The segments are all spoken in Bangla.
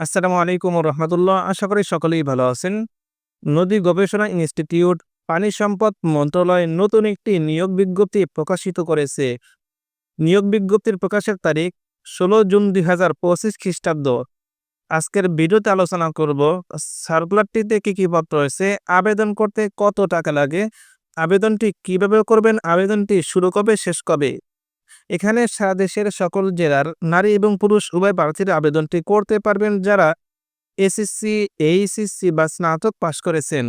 আসসালামু আলাইকুম রহমতুল্লাহ। আশা করি সকলেই ভালো আছেন। নদী গবেষণা ইনস্টিটিউট পানি সম্পদ মন্ত্রণালয় নতুন একটি নিয়োগ বিজ্ঞপ্তি প্রকাশিত করেছে। নিয়োগ বিজ্ঞপ্তির প্রকাশের তারিখ ষোলো জুন দুই হাজার পঁচিশ খ্রিস্টাব্দ। আজকের ভিডিওতে আলোচনা করব, সার্কুলারটিতে কী কী পত্র রয়েছে, আবেদন করতে কত টাকা লাগে, আবেদনটি কীভাবে করবেন, আবেদনটি শুরু কবে, শেষ কবে এখানে সারা দেশের সকল জেলার নারী এবং পুরুষ উভয় প্রার্থীরা আবেদনটি করতে পারবেন যারা এসএসসি, এইচএসসি বা স্নাতক পাশ করেছেন।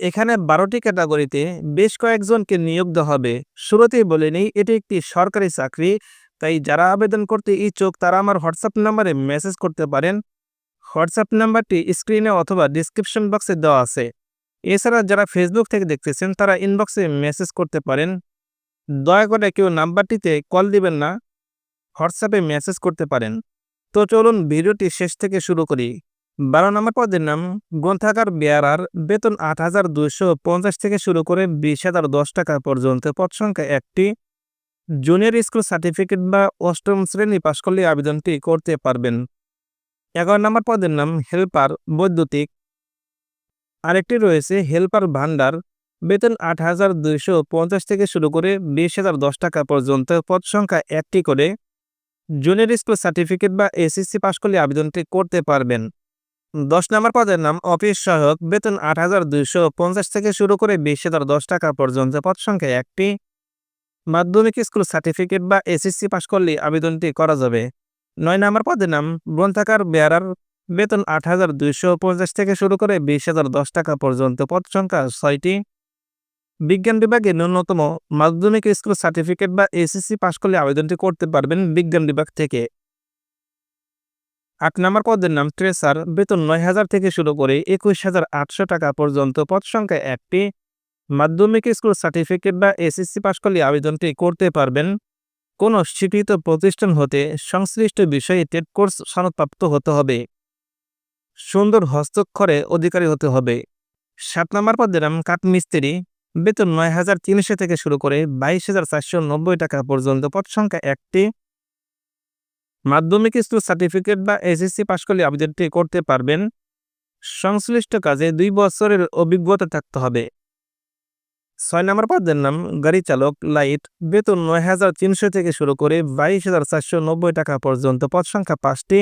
এখানে বারোটি ক্যাটাগরিতে বেশ কয়েকজনকে নিয়োগ দেওয়া হবে। শুরুতেই বলে নেই, এটি একটি সরকারি চাকরি, তাই যারা আবেদন করতে ইচ্ছুক তারা আমার হোয়াটসঅ্যাপ নাম্বারে মেসেজ করতে পারেন। হোয়াটসঅ্যাপ নাম্বারটি স্ক্রিনে অথবা ডিসক্রিপশন বক্সে দেওয়া আছে। এছাড়া যারা ফেসবুক থেকে দেখতেছেন তারা ইনবক্সে মেসেজ করতে পারেন। দয়া করে কেউ নাম্বারটিতে কল দিবেন না, হোয়াটসঅ্যাপে মেসেজ করতে পারেন। তো চলুন ভিডিওটি শেষ থেকে শুরু করি। বারো নম্বর পদের নাম, গ্রন্থাগার বেয়ারার বেতন আট হাজার দুইশো পঞ্চাশ থেকে শুরু করে বিশ হাজার দশ টাকা পর্যন্ত। পদ সংখ্যা একটি। জুনিয়র স্কুল সার্টিফিকেট বা অষ্টম শ্রেণি পাশ করলে আবেদনটি করতে পারবেন। এগারো নম্বর পদের নাম, হেল্পার বৈদ্যুতিক। আরেকটি রয়েছে, হেল্পার ভান্ডার বেতন আট হাজার দুইশো পঞ্চাশ থেকে শুরু করে বিশ হাজার দশ টাকা পর্যন্ত পদ সংখ্যা একটি করে জুনিয়র স্কুল সার্টিফিকেট বা এসএসসি পাশ করলে আবেদনটি করতে পারবেন। দশ নম্বর পদের নাম অফিস সহায়ক। বেতন আট হাজার দুইশো পঞ্চাশ থেকে শুরু করে বিশ হাজার দশ টাকা পর্যন্ত পদ সংখ্যা একটি। মাধ্যমিক স্কুল সার্টিফিকেট বা এসএসসি পাশ করলে আবেদনটি করা যাবে। নয় নম্বর পদের নাম গ্রন্থাকার বেয়ারার। বেতন আট হাজার দুইশো পঞ্চাশ থেকে শুরু করে বিশ হাজার দশ টাকা পর্যন্ত পদ সংখ্যা ছয়টি। বিজ্ঞান বিভাগে ন্যূনতম মাধ্যমিক স্কুল সার্টিফিকেট বা এসএসসি পাশ করলে আবেদনটি করতে পারবেন বিজ্ঞান বিভাগ থেকে। আট নম্বর পদের নাম ট্রেসার। বেতন নয় হাজার থেকে শুরু করে একুশ হাজার আটশো টাকা পর্যন্ত। পদ সংখ্যা একটি। মাধ্যমিক স্কুল সার্টিফিকেট বা এসএসসি পাশ করলে আবেদনটি করতে পারবেন। কোনো স্বীকৃত প্রতিষ্ঠান হতে সংশ্লিষ্ট বিষয়ে টেট কোর্স সনদপ্রাপ্ত হতে হবে। সুন্দর হস্তক্ষরে অধিকারী হতে হবে। সাত নম্বর পদের নাম কাঠমিস্ত্রি। বেতন নয় হাজার তিনশো থেকে শুরু করে বাইশ হাজার চারশো নব্বই টাকা পর্যন্ত পদ সংখ্যা একটি। মাধ্যমিক স্কুল সার্টিফিকেট বা এসএসসি পাশ করলে আবেদনটি করতে পারবেন। সংশ্লিষ্ট কাজে দুই বছরের অভিজ্ঞতা থাকতে হবে। ছয় নম্বর পদের নাম, গাড়ি চালক, লাইট। বেতন নয় হাজার তিনশো থেকে শুরু করে বাইশ হাজার চারশো নব্বই টাকা পর্যন্ত পদ সংখ্যা পাঁচটি।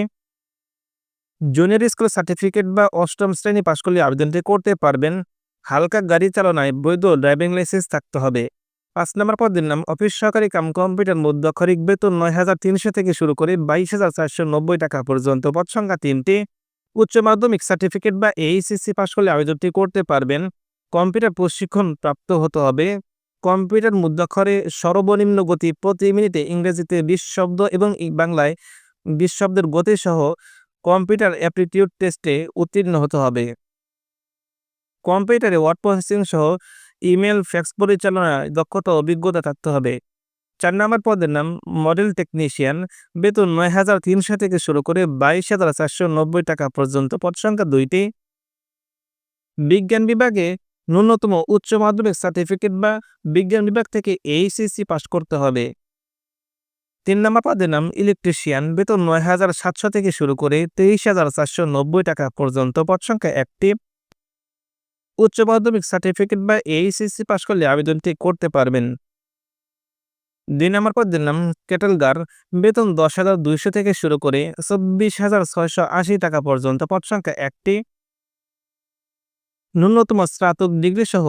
জুনিয়র স্কুল সার্টিফিকেট বা অষ্টম শ্রেণি পাশ করলে আবেদনটি করতে পারবেন। হালকা গাড়ি চালনায় বৈধ ড্রাইভিং লাইসেন্স থাকতে হবে। পাঁচ নম্বর পদের নাম, অফিস সহকারী কাম কম্পিউটার মধ্যক্ষরিক বেতন নয় হাজার তিনশো থেকে শুরু করে বাইশ হাজার চারশো নব্বই টাকা পর্যন্ত। পদ সংখ্যা তিনটি। উচ্চ মাধ্যমিক সার্টিফিকেট বা এইচএসসি পাশ করলে আবেদনটি করতে পারবেন। কম্পিউটার প্রশিক্ষণ প্রাপ্ত হতে হবে। কম্পিউটার মুদ্রাক্ষরে সর্বনিম্ন গতি প্রতি মিনিটে ইংরেজিতে বিশ শব্দ এবং বাংলায় বিশ শব্দের গতিসহ কম্পিউটার অ্যাপটিটিউড টেস্টে উত্তীর্ণ হতে হবে। কম্পিউটারে ওয়ার্ড প্রসেসিং সহ ইমেল ফ্যাক্স পরিচালনায় দক্ষতা অভিজ্ঞতা থাকতে হবে। চার নম্বর পদের নাম মডেল টেকনিশিয়ান বেতন নয় হাজার তিনশো থেকে শুরু করে বাইশ হাজার চারশো নব্বই টাকা পর্যন্ত, পদ সংখ্যা দুইটি। বিজ্ঞান বিভাগে ন্যূনতম উচ্চ মাধ্যমিক সার্টিফিকেট বা বিজ্ঞান বিভাগ থেকে এইচএসসি পাশ করতে হবে। তিন নম্বর পদের নাম ইলেকট্রিশিয়ান বেতন নয় হাজার সাতশো থেকে শুরু করে তেইশ হাজার চারশো নব্বই টাকা পর্যন্ত, পদ সংখ্যা একটি। উচ্চ মাধ্যমিক সার্টিফিকেট বা এইচএসসি পাশ করলে আবেদনটি করতে পারবেন। দুই নম্বর পদের নাম ক্যাটেলগার বেতন দশ হাজার দুইশো থেকে শুরু করে চব্বিশ হাজার ছয়শো আশি টাকা পর্যন্ত, পদ সংখ্যা একটি। ন্যূনতম স্নাতক ডিগ্রি সহ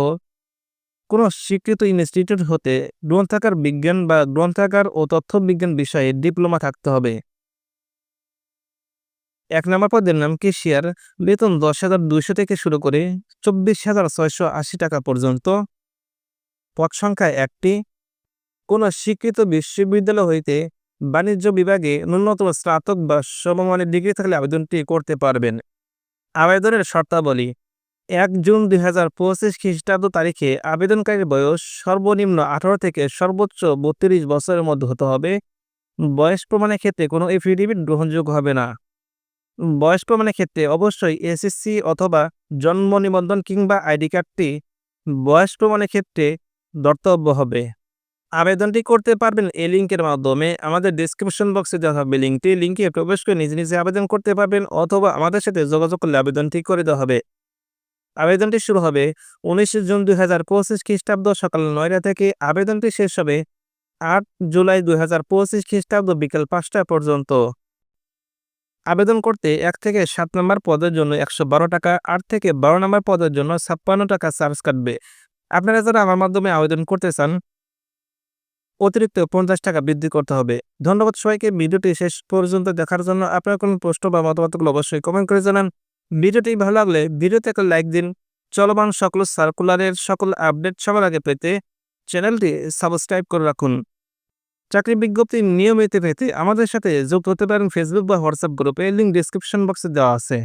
কোনো স্বীকৃত ইনস্টিটিউট হতে গ্রন্থাগার বিজ্ঞান বা গ্রন্থাগার ও তথ্য বিজ্ঞান বিষয়ে ডিপ্লোমা থাকতে হবে। এক নম্বর পদের নাম কেশিয়ার। বেতন দশ হাজার দুইশো থেকে শুরু করে চব্বিশ হাজার ছয়শো আশি টাকা পর্যন্ত। পদ সংখ্যা একটি। কোনো স্বীকৃত বিশ্ববিদ্যালয় হইতে বাণিজ্য বিভাগে ন্যূনতম স্নাতক বা সমমানের ডিগ্রি থাকলে আবেদনটি করতে পারবেন। আবেদনের শর্তাবলী, এক জুন দুই হাজার পঁচিশ খ্রিস্টাব্দ তারিখে আবেদনকারীর বয়স সর্বনিম্ন আঠারো থেকে সর্বোচ্চ বত্রিশ বছরের মধ্যে হতে হবে। বয়স প্রমাণের ক্ষেত্রে কোনো এফিডেভিট গ্রহণযোগ্য হবে না। বয়স প্রমাণের ক্ষেত্রে অবশ্যই এসএসসি অথবা জন্ম নিবন্ধন কিংবা আইডি কার্ডটি বয়স প্রমাণের ক্ষেত্রে দর্তব্য হবে। আবেদনটি করতে পারবেন এই লিঙ্কের মাধ্যমে। আমাদের ডিসক্রিপশন বক্সে দেওয়া হবে লিঙ্কটি লিঙ্কে প্রবেশ করে নিজে নিজে আবেদন করতে পারবেন অথবা আমাদের সাথে যোগাযোগ করলে আবেদনটি করে দেওয়া হবে। আবেদনটি শুরু হবে উনিশে জুন দুই হাজার পঁচিশ খ্রিস্টাব্দ সকাল নয়টা থেকে। আবেদনটি শেষ হবে আট জুলাই দুই হাজার পঁচিশ খ্রিস্টাব্দ বিকেল পাঁচটা পর্যন্ত। আবেদন করতে এক থেকে সাত নম্বর পদের জন্য একশো বারো টাকা, আট থেকে বারো নম্বর পদের জন্য ছাপ্পান্ন টাকা চার্জ কাটবে। আপনারা যারা আমার মাধ্যমে আবেদন করতে চান, অতিরিক্ত পঞ্চাশ টাকা বৃদ্ধি করতে হবে। ধন্যবাদ সবাইকে, ভিডিওটি শেষ পর্যন্ত দেখার জন্য আপনার কোনো প্রশ্ন বা মতামতগুলো অবশ্যই কমেন্ট করে জানান। ভিডিওটি ভালো লাগলে ভিডিওতে একটা লাইক দিন। চলমান সকল সার্কুলারের সকল আপডেট সবার আগে পেতে চ্যানেলটি সাবস্ক্রাইব করে রাখুন। চাকরি বিজ্ঞপ্তি নিয়মিত পেতে আমাদের সাথে যুক্ত হতে পারেন ফেসবুক বা হোয়াটসঅ্যাপ গ্রুপে লিঙ্ক ডিসক্রিপশন বক্সে দেওয়া আছে।